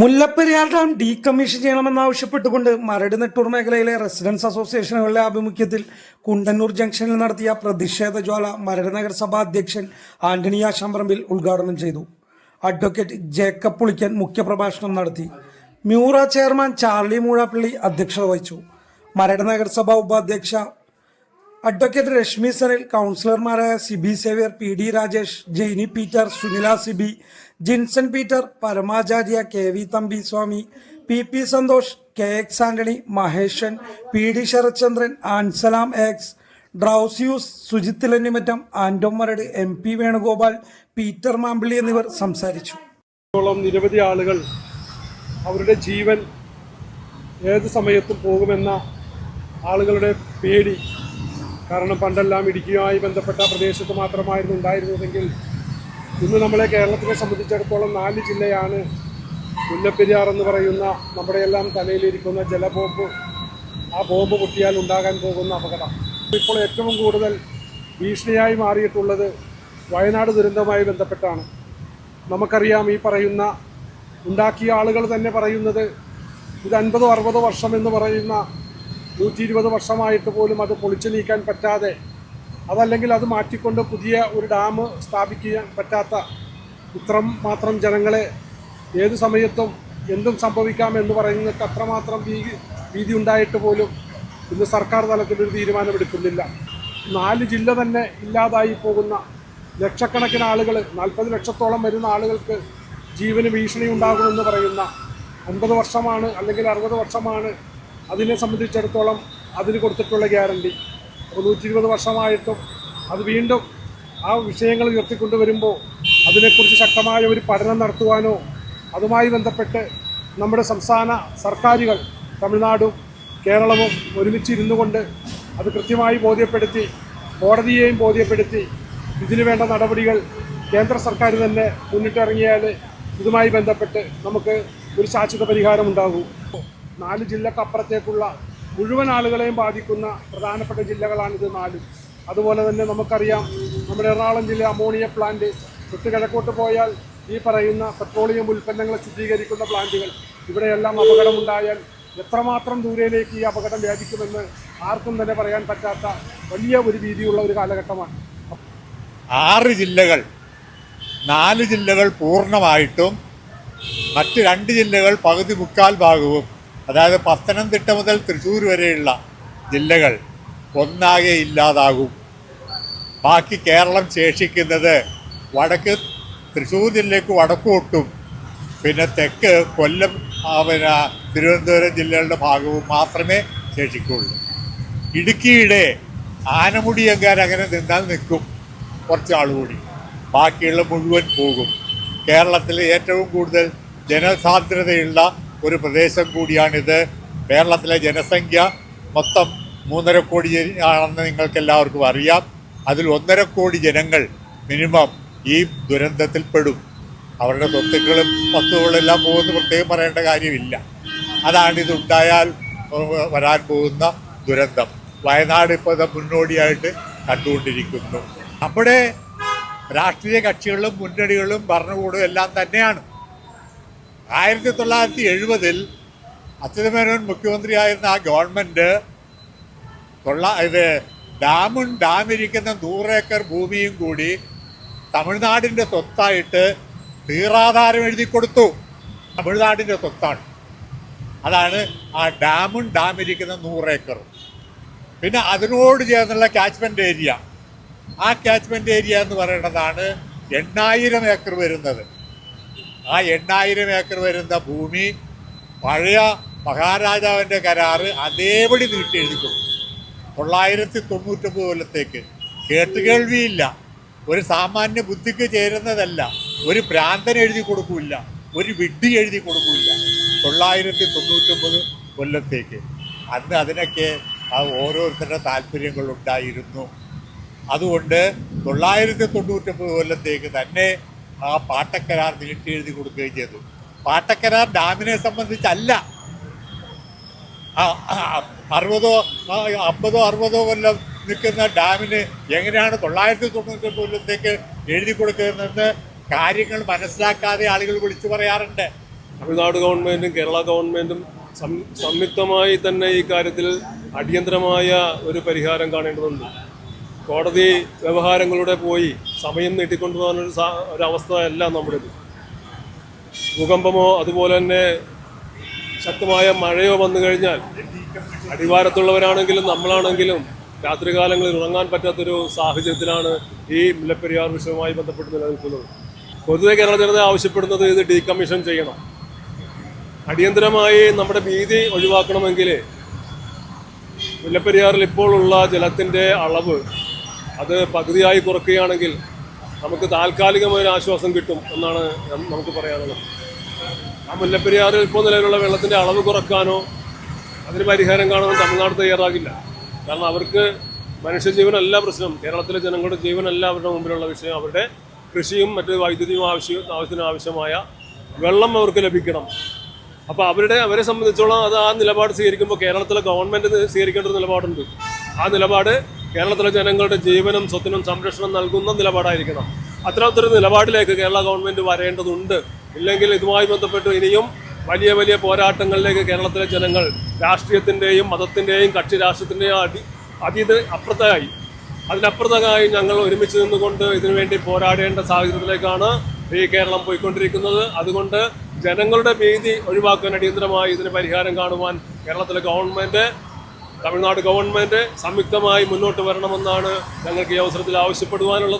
Mullaperiyar dam decommission ചെയ്യണമെന്നാവശ്യപ്പെട്ടുകൊണ്ട് മരട് നെട്ടൂർ മേഖലയിലെ residents അസോസിയേഷനുകളുടെ ആഭിമുഖ്യത്തിൽ കുണ്ടന്നൂർ ജംഗ്ഷനിൽ നടത്തിയ പ്രതിഷേധ ജ്വാല മരട് നഗരസഭാ അധ്യക്ഷൻ ആന്റണി ആശാമ്പറമ്പിൽ ഉദ്ഘാടനം ചെയ്തു. അഡ്വക്കേറ്റ് ജേക്കബ് പുളിക്കൻ മുഖ്യപ്രഭാഷണം നടത്തി. മ്യൂറ ചെയർമാൻ ചാർലി മൂഴാപ്പള്ളി അധ്യക്ഷത വഹിച്ചു. മരട് നഗരസഭാ ഉപാധ്യക്ഷ അഡ്വക്കേറ്റ് രശ്മി സനിൽ കൗൺസിലർമാരായ Sibi Xavier P D Rajesh Jainy Peter Sunila Sibi Jinson Peter Paramacharya K V Thampi Swami P P Santhosh K X Antony Maheshan P D Sarathchandran Anselam X ഡ്രൗസ്യൂസ് Sujith Lannimattam Anto Maradu M P Venugopal Peter Mampilly എന്നിവർ സംസാരിച്ചു. നിരവധി ആളുകൾ അവരുടെ ജീവൻ ഏത് സമയത്തും പോകുമെന്ന ആളുകളുടെ പേടി കാരണം പണ്ടെല്ലാം ഇടുക്കിയുമായി ബന്ധപ്പെട്ട പ്രദേശത്ത് മാത്രമായിരുന്നു ഉണ്ടായിരുന്നതെങ്കിൽ ഇന്ന് നമ്മളെ കേരളത്തിനെ സംബന്ധിച്ചിടത്തോളം നാല് ജില്ലയാണ് മുല്ലപ്പെരിയാർ എന്ന് പറയുന്ന നമ്മുടെ എല്ലാം തലയിലിരിക്കുന്ന ജലബോംബ്. ആ ബോംബ് പൊട്ടിയാൽ ഉണ്ടാകാൻ പോകുന്ന അപകടം. ഇപ്പോൾ ഏറ്റവും കൂടുതൽ ഭീഷണിയായി മാറിയിട്ടുള്ളത് വയനാട് ദുരന്തവുമായി ബന്ധപ്പെട്ടാണ്. നമുക്കറിയാം ഈ പറയുന്ന ഉണ്ടാക്കിയ ആളുകൾ തന്നെ പറയുന്നത് ഇത് അൻപതോ അറുപതോ വർഷം എന്ന് പറയുന്ന നൂറ്റി ഇരുപത് വർഷമായിട്ട് പോലും അത് പൊളിച്ചു നീക്കാൻ പറ്റാതെ അതല്ലെങ്കിൽ അത് മാറ്റിക്കൊണ്ട് പുതിയ ഒരു ഡാം സ്ഥാപിക്കാൻ പറ്റാത്ത ഇത്രം മാത്രം ജനങ്ങളെ ഏത് സമയത്തും എന്തും സംഭവിക്കാം എന്ന് പറയുന്നത് അത്രമാത്രം ഭീതി ഭീതി ഉണ്ടായിട്ട് പോലും ഇന്ന് സർക്കാർ തലത്തിൽ ഒരു തീരുമാനമെടുക്കുന്നില്ല. നാല് ജില്ല തന്നെ ഇല്ലാതായി പോകുന്ന ലക്ഷക്കണക്കിന് ആളുകൾ നാൽപ്പത് ലക്ഷത്തോളം വരുന്ന ആളുകൾക്ക് ജീവന് ഭീഷണി ഉണ്ടാകുമെന്ന് പറയുന്ന അൻപത് വർഷമാണ് അല്ലെങ്കിൽ അറുപത് വർഷമാണ് അതിനെ സംബന്ധിച്ചിടത്തോളം അതിന് കൊടുത്തിട്ടുള്ള ഗ്യാരണ്ടി. അപ്പോൾ നൂറ്റി ഇരുപത് വർഷമായിട്ടും അത് വീണ്ടും ആ വിഷയങ്ങൾ ഉയർത്തിക്കൊണ്ടുവരുമ്പോൾ അതിനെക്കുറിച്ച് ശക്തമായ ഒരു പഠനം നടത്തുവാനോ അതുമായി ബന്ധപ്പെട്ട് നമ്മുടെ സംസ്ഥാന സർക്കാരുകൾ തമിഴ്നാടും കേരളവും ഒരുമിച്ചിരുന്നു കൊണ്ട് അത് കൃത്യമായി ബോധ്യപ്പെടുത്തി കോടതിയെയും ബോധ്യപ്പെടുത്തി ഇതിനു വേണ്ട നടപടികൾ കേന്ദ്ര സർക്കാർ തന്നെ മുന്നിട്ടിറങ്ങിയാൽ ഇതുമായി ബന്ധപ്പെട്ട് നമുക്ക് ഒരു ശാശ്വത പരിഹാരം ഉണ്ടാകൂ നാല് ജില്ലക്കപ്പുറത്തേക്കുള്ള മുഴുവൻ ആളുകളെയും ബാധിക്കുന്ന പ്രധാനപ്പെട്ട ജില്ലകളാണിത് നാലും. അതുപോലെ തന്നെ നമുക്കറിയാം നമ്മുടെ എറണാകുളം ജില്ല അമോണിയ പ്ലാന്റ് തൊട്ട് കിഴക്കോട്ട് പോയാൽ ഈ പറയുന്ന പെട്രോളിയം ഉൽപ്പന്നങ്ങൾ ശുദ്ധീകരിക്കുന്ന പ്ലാന്റുകൾ. ഇവിടെയെല്ലാം അപകടമുണ്ടായാൽ എത്രമാത്രം ദൂരയിലേക്ക് ഈ അപകടം വ്യാപിക്കുമെന്ന് ആർക്കും തന്നെ പറയാൻ പറ്റാത്ത വലിയ ഒരു രീതിയുള്ള ഒരു കാലഘട്ടമാണ്. ആറ് ജില്ലകൾ നാല് ജില്ലകൾ പൂർണമായിട്ടും മറ്റ് രണ്ട് ജില്ലകൾ പകുതി മുക്കാൽ ഭാഗവും അതായത് പത്തനംതിട്ട മുതൽ തൃശ്ശൂർ വരെയുള്ള ജില്ലകൾ ഒന്നാകെ ഇല്ലാതാകും. ബാക്കി കേരളം ശേഷിക്കുന്നത് വടക്ക് തൃശ്ശൂർ ജില്ലയ്ക്ക് വടക്കോട്ടും പിന്നെ തെക്ക് കൊല്ലം പിന്നെ തിരുവനന്തപുരം ജില്ലകളുടെ ഭാഗവും മാത്രമേ ശേഷിക്കുള്ളൂ. ഇടുക്കിയുടെ ആനമുടിയങ്കാർ അങ്ങനെ നിന്നാൽ നിൽക്കും കുറച്ച് ആൾ കൂടി. ബാക്കിയുള്ള മുഴുവൻ പോകും. കേരളത്തിലെ ഏറ്റവും കൂടുതൽ ജനസാന്ദ്രതയുള്ള ഒരു പ്രദേശം കൂടിയാണിത്. കേരളത്തിലെ ജനസംഖ്യ മൊത്തം മൂന്നര കോടി ആണെന്ന് നിങ്ങൾക്ക് എല്ലാവർക്കും അറിയാം. അതിൽ ഒന്നര കോടി ജനങ്ങൾ മിനിമം ഈ ദുരന്തത്തിൽ പെടും. അവരുടെ സ്വത്തുക്കളും വസ്തുക്കളും എല്ലാം പോകുന്ന. പ്രത്യേകം പറയേണ്ട കാര്യമില്ല. അതാണ് ഇതുണ്ടായാൽ വരാൻ പോകുന്ന ദുരന്തം. വയനാട് ഇപ്പോൾ മുന്നോടിയായിട്ട് കണ്ടുകൊണ്ടിരിക്കുന്നു. നമ്മുടെ രാഷ്ട്രീയ കക്ഷികളും മുന്നണികളും ഭരണകൂടവും എല്ലാം തന്നെയാണ്. ആയിരത്തി തൊള്ളായിരത്തി എഴുപതിൽ അച്യുതമേനോൻ മുഖ്യമന്ത്രിയായിരുന്ന ആ ഗവൺമെന്റ് തൊള്ള ഇത് ഡാമും ഡാമിരിക്കുന്ന നൂറേക്കർ ഭൂമിയും കൂടി തമിഴ്നാടിന്റെ സ്വത്തായിട്ട് തീറാധാരം എഴുതി കൊടുത്തു. തമിഴ്നാടിന്റെ സ്വത്താണ്. അതാണ് ആ ഡാമും ഡാമിരിക്കുന്ന നൂറേക്കറും. പിന്നെ അതിനോട് ചേർന്നുള്ള കാച്ച്മെന്റ് ഏരിയ ആ കാച്ച്മെന്റ് ഏരിയ എന്ന് പറയുന്നതാണ് എണ്ണായിരം ഏക്കർ വരുന്നത്. ആ എണ്ണായിരം ഏക്കർ വരുന്ന ഭൂമി പഴയ മഹാരാജാവിന്റെ കരാറ് അതേപടി നീട്ടി എഴുതി കൊടുത്തു തൊള്ളായിരത്തി തൊണ്ണൂറ്റൊമ്പത് കൊല്ലത്തേക്ക്. കേട്ടുകേൾവിയില്ല. ഒരു സാമാന്യ ബുദ്ധിക്ക് ചേരുന്നതല്ല. ഒരു ഭ്രാന്തൻ എഴുതി കൊടുക്കില്ല. ഒരു വിഡ്ഢി എഴുതി കൊടുക്കില്ല. തൊള്ളായിരത്തി തൊണ്ണൂറ്റൊമ്പത് കൊല്ലത്തേക്ക്. അന്ന് അതിനൊക്കെ ആ ഓരോരുത്തരുടെ താല്പര്യങ്ങളുണ്ടായിരുന്നു. അതുകൊണ്ട് തൊള്ളായിരത്തി തൊണ്ണൂറ്റൊമ്പത് കൊല്ലത്തേക്ക് തന്നെ ആ പാട്ടക്കരാർ നീട്ടി എഴുതി കൊടുക്കുകയും ചെയ്തു. പാട്ടക്കരാർ ഡാമിനെ സംബന്ധിച്ചല്ല. അറുപതോ അമ്പതോ അറുപതോ കൊല്ലം നിൽക്കുന്ന ഡാമിന് എങ്ങനെയാണ് തൊള്ളായിരത്തി തൊണ്ണൂറ്റൊമ്പത് കൊല്ലത്തേക്ക് എഴുതി കൊടുക്കുന്നതെന്ന് കാര്യങ്ങൾ മനസ്സിലാക്കാതെ ആളുകൾ വിളിച്ചു പറയാറുണ്ട്. തമിഴ്നാട് ഗവൺമെന്റും കേരള ഗവൺമെന്റും സം സംയുക്തമായി തന്നെ ഈ കാര്യത്തിൽ അടിയന്തരമായ ഒരു പരിഹാരം കാണേണ്ടതുണ്ട്. കോടതി വ്യവഹാരങ്ങളുടെ പോയി സമയം നീട്ടിക്കൊണ്ടുപോകാനൊരു സാ ഒരവസ്ഥ അല്ല നമ്മുടേത്. ഭൂകമ്പമോ അതുപോലെ തന്നെ ശക്തമായ മഴയോ വന്നു കഴിഞ്ഞാൽ അടിവാരത്തുള്ളവരാണെങ്കിലും നമ്മളാണെങ്കിലും രാത്രികാലങ്ങളിൽ ഉറങ്ങാൻ പറ്റാത്തൊരു സാഹചര്യത്തിലാണ് ഈ മുല്ലപ്പെരിയാർ വിഷയവുമായി ബന്ധപ്പെട്ട് നിലനിൽക്കുന്നത്. പൊതുവെ കേരള ജനത ആവശ്യപ്പെടുന്നത് ഇത് ഡീകമ്മീഷൻ ചെയ്യണം. അടിയന്തരമായി നമ്മുടെ ഭീതി ഒഴിവാക്കണമെങ്കിൽ മുല്ലപ്പെരിയാറിൽ ഇപ്പോഴുള്ള ജലത്തിന്റെ അളവ് അത് പകുതിയായി കുറക്കുകയാണെങ്കിൽ നമുക്ക് താൽക്കാലികമായ ഒരു ആശ്വാസം കിട്ടും എന്നാണ് നമുക്ക് പറയാനുള്ളത്. ആ മുല്ലപ്പെരിയാറിൽ ഇപ്പോൾ നിലവിലുള്ള വെള്ളത്തിന്റെ അളവ് കുറക്കാനോ അതിന് പരിഹാരം കാണാനോ തമിഴ്നാട് തയ്യാറാകില്ല. കാരണം അവർക്ക് മനുഷ്യജീവനല്ല പ്രശ്നം. കേരളത്തിലെ ജനങ്ങളുടെ ജീവനല്ല അവരുടെ മുമ്പിലുള്ള വിഷയം. അവരുടെ കൃഷിയും മറ്റ് വൈദ്യുതിയും ആവശ്യം ആവശ്യത്തിന് ആവശ്യമായ വെള്ളം അവർക്ക് ലഭിക്കണം. അപ്പോൾ അവരുടെ അവരെ സംബന്ധിച്ചോളം അത് ആ നിലപാട് സ്വീകരിക്കുമ്പോൾ കേരളത്തിലെ ഗവൺമെന്റ് സ്വീകരിക്കേണ്ട ഒരു നിലപാടുണ്ട്. ആ നിലപാട് കേരളത്തിലെ ജനങ്ങളുടെ ജീവനും സ്വത്തിനും സംരക്ഷണം നൽകുന്ന നിലപാടായിരിക്കണം. അത്തരത്തിലൊരു നിലപാടിലേക്ക് കേരള ഗവൺമെന്റ് വരേണ്ടതുണ്ട്. ഇല്ലെങ്കിൽ ഇതുമായി ബന്ധപ്പെട്ട് ഇനിയും വലിയ വലിയ പോരാട്ടങ്ങളിലേക്ക് കേരളത്തിലെ ജനങ്ങൾ രാഷ്ട്രീയത്തിന്റെയും മതത്തിന്റെയും കക്ഷി രാഷ്ട്രത്തിന്റെയും അടി അതീത് അപ്പുറത്തായി അതിനപ്പുറത്തായി ഞങ്ങൾ ഒരുമിച്ച് നിന്നുകൊണ്ട് ഇതിനുവേണ്ടി പോരാടേണ്ട സാഹചര്യത്തിലേക്കാണ് ഈ കേരളം പോയിക്കൊണ്ടിരിക്കുന്നത്. അതുകൊണ്ട് ജനങ്ങളുടെ ഭീതി ഒഴിവാക്കാൻ അടിയന്തരമായി ഇതിന് പരിഹാരം കാണുവാൻ കേരളത്തിലെ ഗവൺമെന്റ് തമിഴ്നാട് ഗവൺമെന്റ് സംയുക്തമായി മുന്നോട്ട് വരണമെന്നാണ് ഞങ്ങൾക്ക് ഈ അവസരത്തിൽ ആവശ്യപ്പെടുവാനുള്ളത്.